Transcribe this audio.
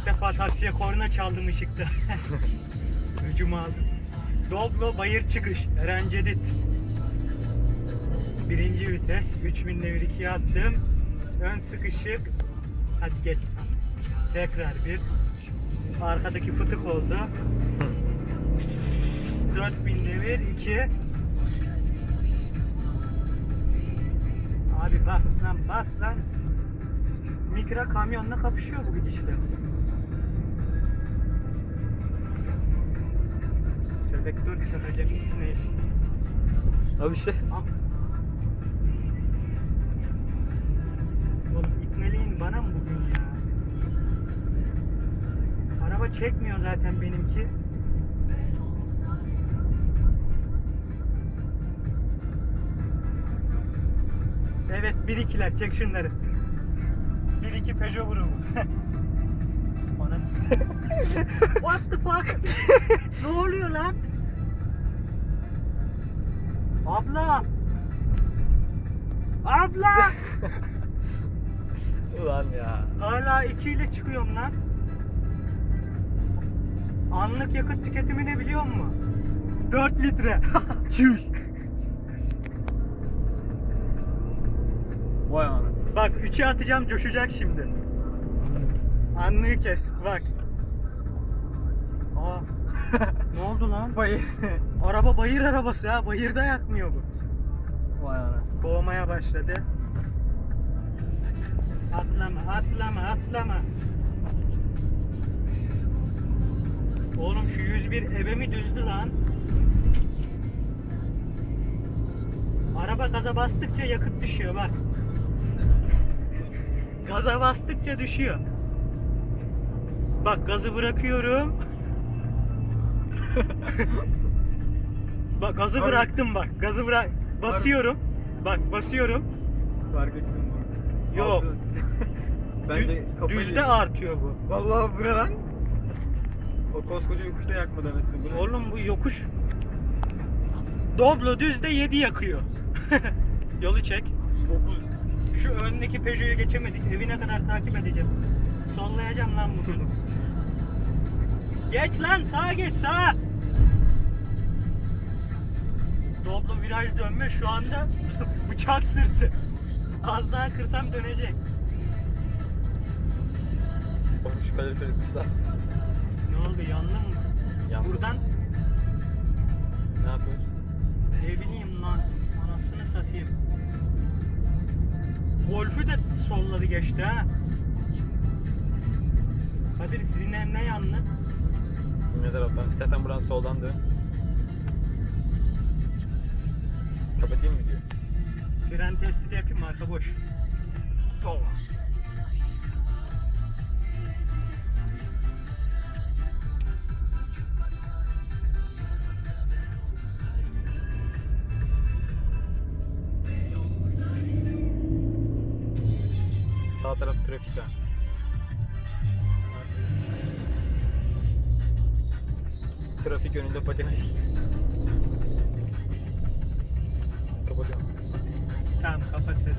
İlk defa taksiye korna çaldım ışıkta. Öcümü aldım. Doblo bayır çıkış. Eren Cedit. Birinci vites. 3000 devir 2'ye attım. Ön sıkışık. Hadi geç. Tekrar bir. Arkadaki fıtık oldu. 4000 devir 2. Abi bas lan bas lan. Mikra kamyonla kapışıyor bu gidişle. Selektör çakacak ne iş? Al işte. Al. Oğlum ikmeleyin bana mı bugün ya? Araba çekmiyor zaten benimki. Evet bir ikiler çek şunları. Bir iki Peugeot grubu. What the fuck? ne oluyor lan? Abla! Abla! Ulan ya. Hala 2 ile çıkıyorum lan. Anlık yakıt tüketimi ne biliyor musun? 4 litre. Çüş. Vay anasını. Bak 3'e atacağım coşacak şimdi. Anlığı kes bak. Aa. ne oldu lan? Bayır. Araba bayır arabası ya. Bayırda yakmıyor bu. Vay anasını. Boğmaya başladı. Atlama, atlama, atlama. Oğlum şu 101 ebe mi düzdü lan? Araba gaza bastıkça yakıt düşüyor bak. Gaza bastıkça düşüyor. Bak gazı bırakıyorum. bak gazı Abi- bıraktım bak. Gazı bırak basıyorum. Bak basıyorum. Fark ettim bu. Yok. Bence Dü- kafayı- düzde artıyor bu. Vallahi bu ne lan? O koskoca yokuşta yakma demesi. Bu ne? Oğlum bu yokuş. Doblo düzde 7 yakıyor. Yolu çek. 9 Şu öndeki Peugeot'u geçemedik. Evine kadar takip edeceğim. Sollayacağım lan bunu. Geç lan sağa geç sağa. Doblo viraj dönme şu anda bıçak sırtı. Az daha kırsam dönecek. Olmuş kaloriferi kısla. Ne oldu yandın mı? Yandım. Buradan Ne yapıyoruz? Ne bileyim lan anasını satayım. Golf'ü de solladı geçti ha. Kadir sizin ev ne yanlı? Ne taraftan? İstersen buradan soldan dön. Kapatayım mı diyor? Fren testi de yapayım arka boş. Sağ taraf trafik ha. Trafik önünde patinaj. Kapatıyorum. Tamam kapat dedim.